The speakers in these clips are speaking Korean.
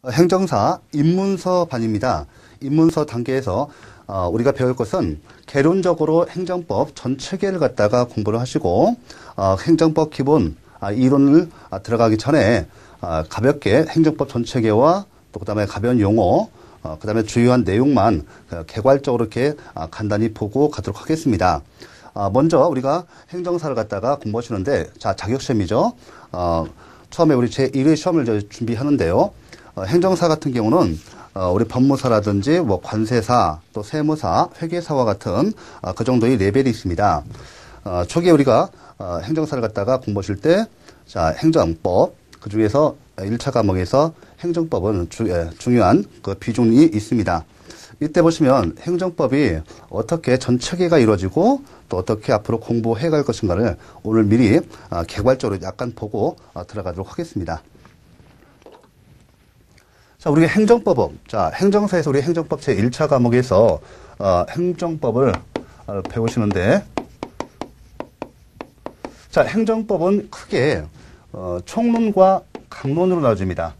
어, 행정사 입문서 반입니다. 입문서 단계에서 어, 우리가 배울 것은 개론적으로 행정법 전 체계를 갖다가 공부를 하시고 어, 행정법 기본 아, 이론을 아, 들어가기 전에 아, 가볍게 행정법 전 체계와 또 그다음에 가벼운 용어 어, 그다음에 주요한 내용만 그 개괄적으로 이렇게 아, 간단히 보고 가도록 하겠습니다. 아, 먼저 우리가 행정사를 갖다가 공부하시는데 자 자격시험이죠. 어, 처음에 우리 제 1회 시험을 이제 준비하는데요. 어, 행정사 같은 경우는 어, 우리 법무사라든지 뭐 관세사 또 세무사 회계사와 같은 어, 그 정도의 레벨이 있습니다. 어, 초기에 우리가 어, 행정사를 갖다가 공부하실 때 자, 행정법 그 중에서 1차 과목에서 행정법은 주, 예, 중요한 그 비중이 있습니다. 이때 보시면 행정법이 어떻게 전 체계가 이루어지고 또 어떻게 앞으로 공부해 갈 것인가를 오늘 미리 아, 개괄적으로 약간 보고 아, 들어가도록 하겠습니다. 자, 우리가 행정법은, 자, 행정사에서 우리 행정법 제 1차 과목에서, 어, 행정법을 어, 배우시는데, 자, 행정법은 크게, 어, 총론과 강론으로 나눠집니다.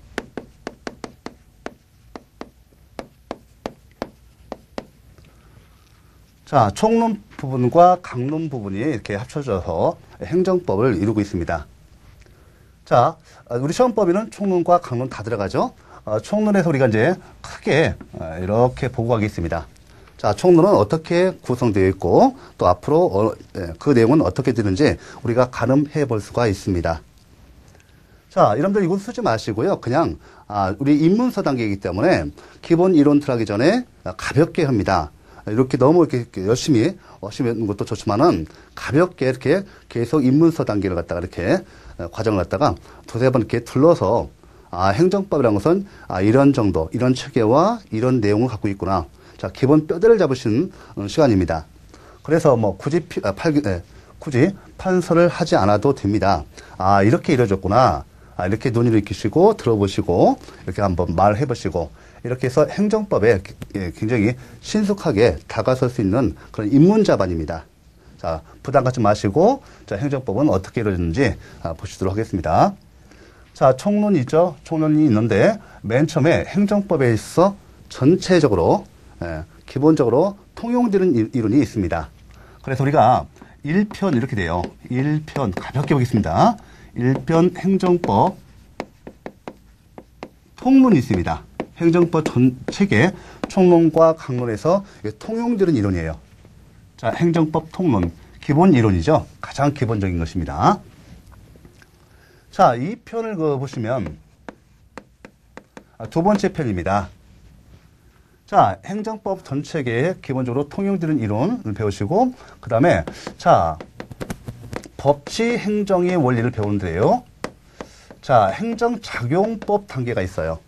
자, 총론 부분과 강론 부분이 이렇게 합쳐져서 행정법을 이루고 있습니다. 자, 어, 우리 시험법에는 총론과 강론 다 들어가죠. 어, 총론에서 우리가 이제 크게 어, 이렇게 보고 가겠습니다. 자, 총론은 어떻게 구성되어 있고 또 앞으로 어, 예, 그 내용은 어떻게 되는지 우리가 가늠해 볼 수가 있습니다. 자, 여러분들 이거 쓰지 마시고요. 그냥 아, 우리 입문서 단계이기 때문에 기본 이론 들어가기 전에 가볍게 합니다. 이렇게 너무 이렇게 열심히 열심히 하는 것도 좋지만은 가볍게 이렇게 계속 입문서 단계를 갖다가 이렇게 어, 과정을 갖다가 두세 번 이렇게 둘러서 아, 행정법이라는 것은 아, 이런 정도, 이런 체계와 이런 내용을 갖고 있구나. 자, 기본 뼈대를 잡으시는 어, 시간입니다. 그래서 뭐 굳이 피, 아, 팔, 네, 굳이 판서를 하지 않아도 됩니다. 아, 이렇게 이루어졌구나. 아, 이렇게 눈을 익히시고 들어보시고 이렇게 한번 말해 보시고 이렇게 해서 행정법에 예, 굉장히 신속하게 다가설 수 있는 그런 입문자반입니다. 자, 부담 갖지 마시고 자, 행정법은 어떻게 이루어졌는지 아, 보시도록 하겠습니다. 자, 총론이 있죠. 총론이 있는데 맨 처음에 행정법에 있어 전체적으로 예, 기본적으로 통용되는 이- 이론이 있습니다. 그래서 우리가 1편 이렇게 돼요. 1편 가볍게 보겠습니다. 1편 행정법 통론이 있습니다. 행정법 전 체계 총론과 강론에서 통용되는 이론이에요. 자, 행정법 통론 기본 이론이죠. 가장 기본적인 것입니다. 자, 이 편을 그 보시면 아, 두 번째 편입니다. 자, 행정법 전체계에 기본적으로 통용되는 이론을 배우시고 그 다음에 자, 법치 행정의 원리를 배우는데요. 자, 행정작용법 단계가 있어요.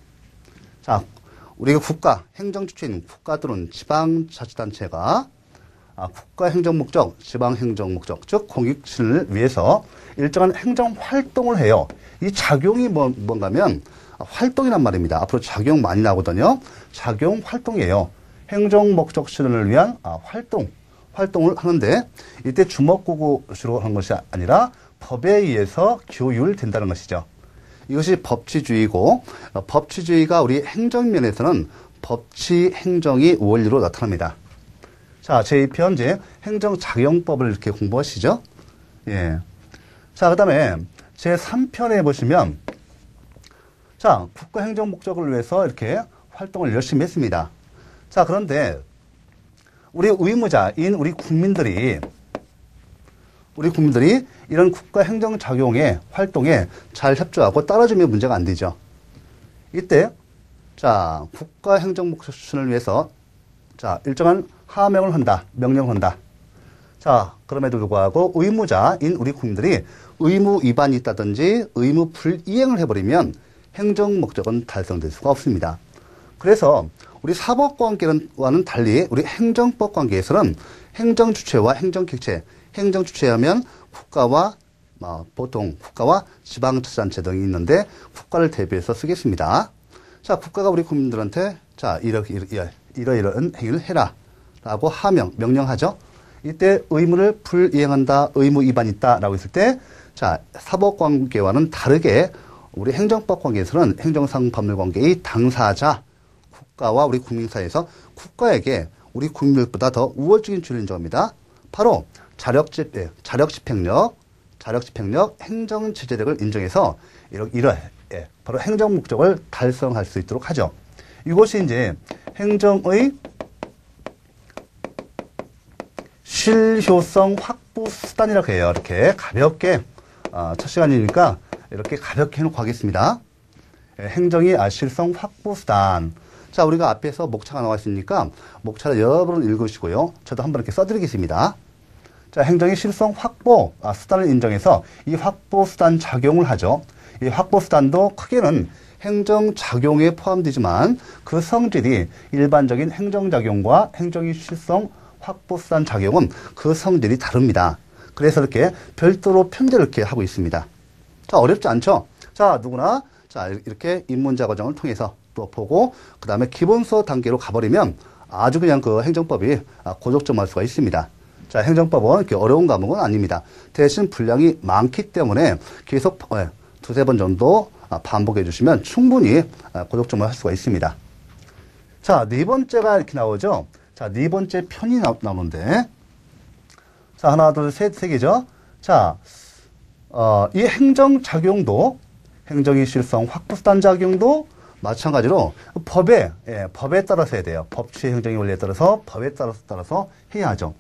자, 우리가 국가, 행정 주체인 국가들은 지방자치단체가 아, 국가 행정 목적, 지방 행정 목적, 즉 공익신을 위해서 일정한 행정 활동을 해요. 이 작용이 뭐, 뭔가면 활동이란 말입니다. 앞으로 작용 많이 나오거든요. 작용 활동이에요. 행정 목적 실현을 위한 아, 활동, 활동을 하는데 이때 주먹구구식으로 하는 것이 아니라 법에 의해서 교율된다는 것이죠. 이것이 법치주의고 어, 법치주의가 우리 행정면에서는 법치 행정이 원리로 나타납니다. 자, 제2편 이제 행정작용법을 이렇게 공부하시죠. 예. 자, 그다음에 제3편에 보시면 자, 국가 행정 목적을 위해서 이렇게 활동을 열심히 했습니다. 자, 그런데 우리 의무자인 우리 국민들이 우리 국민들이 이런 국가 행정 작용에 활동에 잘 협조하고 따라주면 문제가 안 되죠. 이때 자 국가 행정 목적 수준을 위해서 자 일정한 하명을 한다, 명령을 한다. 자 그럼에도 불구하고 의무자인 우리 국민들이 의무 위반이 있다든지 의무 불이행을 해버리면 행정 목적은 달성될 수가 없습니다. 그래서 우리 사법 관계와는 달리 우리 행정법 관계에서는 행정 주체와 행정 객체, 행정 주체하면 국가와 어, 보통 국가와 지방자치단체 등이 있는데 국가를 대비해서 쓰겠습니다. 자, 국가가 우리 국민들한테 자 이렇게 이러, 이러이러한 행위를 해라 라고 하명 명령하죠. 이때 의무를 불이행한다, 의무 위반이 있다 라고 했을 때, 자 사법 관계와는 다르게 우리 행정법 관계에서는 행정상 법률 관계의 당사자 국가와 우리 국민 사이에서 국가에게 우리 국민들보다 더 우월적인 주를 인정합니다. 바로 자력 집 예, 자력 집행력, 자력 집행력, 행정 제재력을 인정해서 이러 이러 예, 바로 행정 목적을 달성할 수 있도록 하죠. 이것이 이제 행정의 실효성 확보 수단이라고 해요. 이렇게 가볍게 어, 첫 시간이니까 이렇게 가볍게 해놓고 하겠습니다. 예, 행정의 아, 실성 확보 수단. 자, 우리가 앞에서 목차가 나와 있으니까 목차를 여러 번 읽으시고요. 저도 한번 이렇게 써드리겠습니다. 자, 행정의 실성 확보 아, 수단을 인정해서 이 확보 수단 작용을 하죠. 이 확보 수단도 크게는 행정 작용에 포함되지만 그 성질이 일반적인 행정 작용과 행정의 실성 확보 수단 작용은 그 성질이 다릅니다. 그래서 이렇게 별도로 편제를 이렇게 하고 있습니다. 자, 어렵지 않죠? 자, 누구나 자, 이렇게 입문자 과정을 통해서 또 보고 그 다음에 기본서 단계로 가버리면 아주 그냥 그 행정법이 아, 고적점할 수가 있습니다. 자, 행정법은 이렇게 어려운 과목은 아닙니다. 대신 분량이 많기 때문에 계속 예, 두세 번 정도 아, 반복해 주시면 충분히 아, 고적점을 할 수가 있습니다. 자, 네 번째가 이렇게 나오죠. 자, 네 번째 편이 나, 나오는데. 자, 하나, 둘, 셋, 세 개죠. 자, 어, 이 행정작용도, 행정의 실성 확보수단 작용도 마찬가지로 법에, 예, 법에 따라서 해야 돼요. 법치 행정의 원리에 따라서 법에 따라서, 따라서 해야 하죠.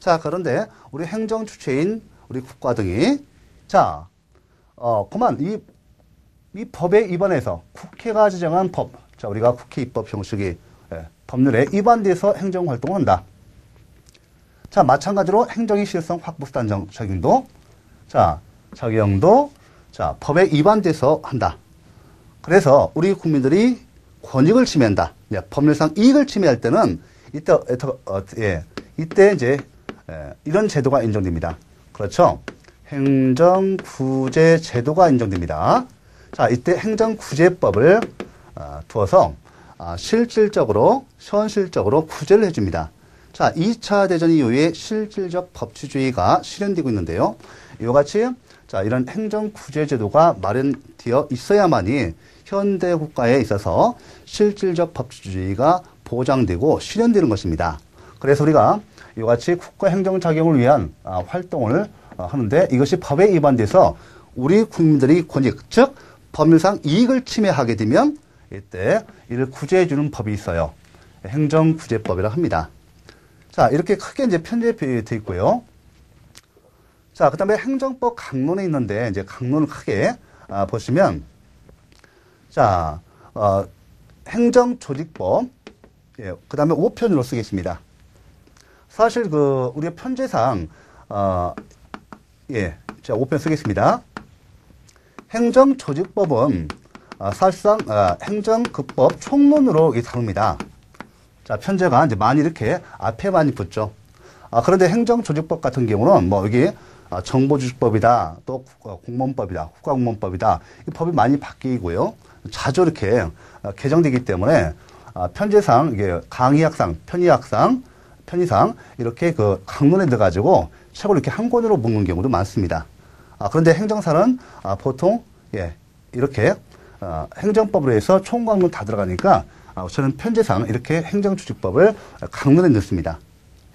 자, 그런데 우리 행정 주체인 우리 국가 등이, 자, 어, 그만, 이, 이 법에 위반해서 국회가 지정한 법, 자, 우리가 국회 입법 형식이 예, 법률에 위반돼서 행정 활동을 한다. 자, 마찬가지로 행정의 실성 확보수단 적용도, 자, 적용도, 자, 법에 위반돼서 한다. 그래서 우리 국민들이 권익을 침해한다. 예, 법률상 이익을 침해할 때는 이때, 어, 예, 이때 이제 예, 이런 제도가 인정됩니다. 그렇죠? 행정구제 제도가 인정됩니다. 자, 이때 행정구제법을 어, 두어서 아, 실질적으로 현실적으로 구제를 해줍니다. 자, 2차 대전 이후에 실질적 법치주의가 실현되고 있는데요. 이와 같이 자, 이런 행정 구제 제도가 마련되어 있어야만이 현대 국가에 있어서 실질적 법치주의가 보장되고 실현되는 것입니다. 그래서 우리가 이와 같이 국가 행정 작용을 위한 아, 활동을 어, 하는데 이것이 법에 위반돼서 우리 국민들이 권익, 즉 법률상 이익을 침해하게 되면 이때 이를 구제해 주는 법이 있어요. 행정구제법이라 합니다. 자, 이렇게 크게 이제 편집되어 있고요. 자, 그 다음에 행정법 강론에 있는데, 이제 강론을 크게 아, 보시면, 자, 어, 행정조직법, 예, 그 다음에 5편으로 쓰겠습니다. 사실 그, 우리 편제상, 어, 예, 자, 5편 쓰겠습니다. 행정조직법은 어, 사실상 어, 행정급법 총론으로 다룹니다. 자, 편제가 이제 많이 이렇게 앞에 많이 붙죠. 아, 그런데 행정조직법 같은 경우는 뭐 여기 아, 정보조직법이다, 또 공무원법이다, 국가공무원법이다, 이 법이 많이 바뀌고요. 자주 이렇게 어, 개정되기 때문에 아, 편제상 이게 강의학상, 편의학상, 편의상 이렇게 그 강론에 들어가지고 책을 이렇게 한 권으로 묶는 경우도 많습니다. 아, 그런데 행정사는 아, 보통 예, 이렇게 어, 행정법으로 해서 총광론 다 들어가니까 아, 저는 편제상 이렇게 행정추직법을 강론에 넣습니다.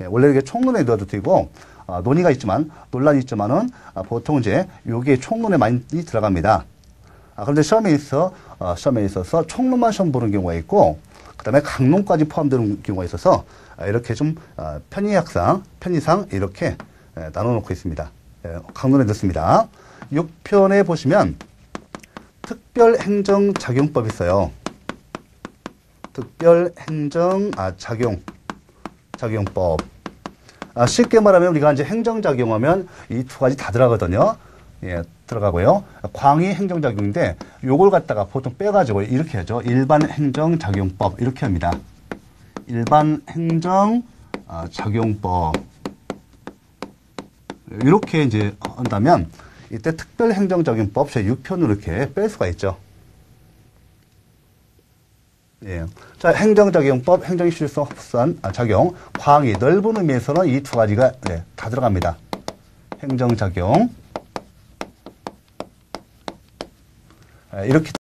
예, 원래 이게 총론에 넣어도 되고 아, 논의가 있지만 논란이 있지만은 아, 보통 이제 여기에 총론에 많이 들어갑니다. 아, 그런데 시험에 있어 어, 시험에 있어서 총론만 시험 보는 경우가 있고 그다음에 강론까지 포함되는 경우가 있어서 아, 이렇게 좀 어, 편의학상, 편의상 이렇게 예, 나눠놓고 있습니다. 예, 강론에 넣습니다. 6편에 보시면 특별행정작용법이 있어요. 특별행정 아 작용 작용법. 아, 쉽게 말하면 우리가 이제 행정작용하면 이 두 가지 다 들어가거든요. 예, 들어가고요. 광의 행정작용인데 요걸 갖다가 보통 빼가지고 이렇게 하죠. 일반 행정작용법 이렇게 합니다. 일반 행정작용법 이렇게 이제 한다면 이때 특별행정적용법 제 6편으로 이렇게 뺄 수가 있죠. 예. 자, 행정작용법, 행정실성 합산 아, 작용, 광의 넓은 의미에서는 이 두 가지가 네, 다 들어갑니다. 행정작용. 이렇게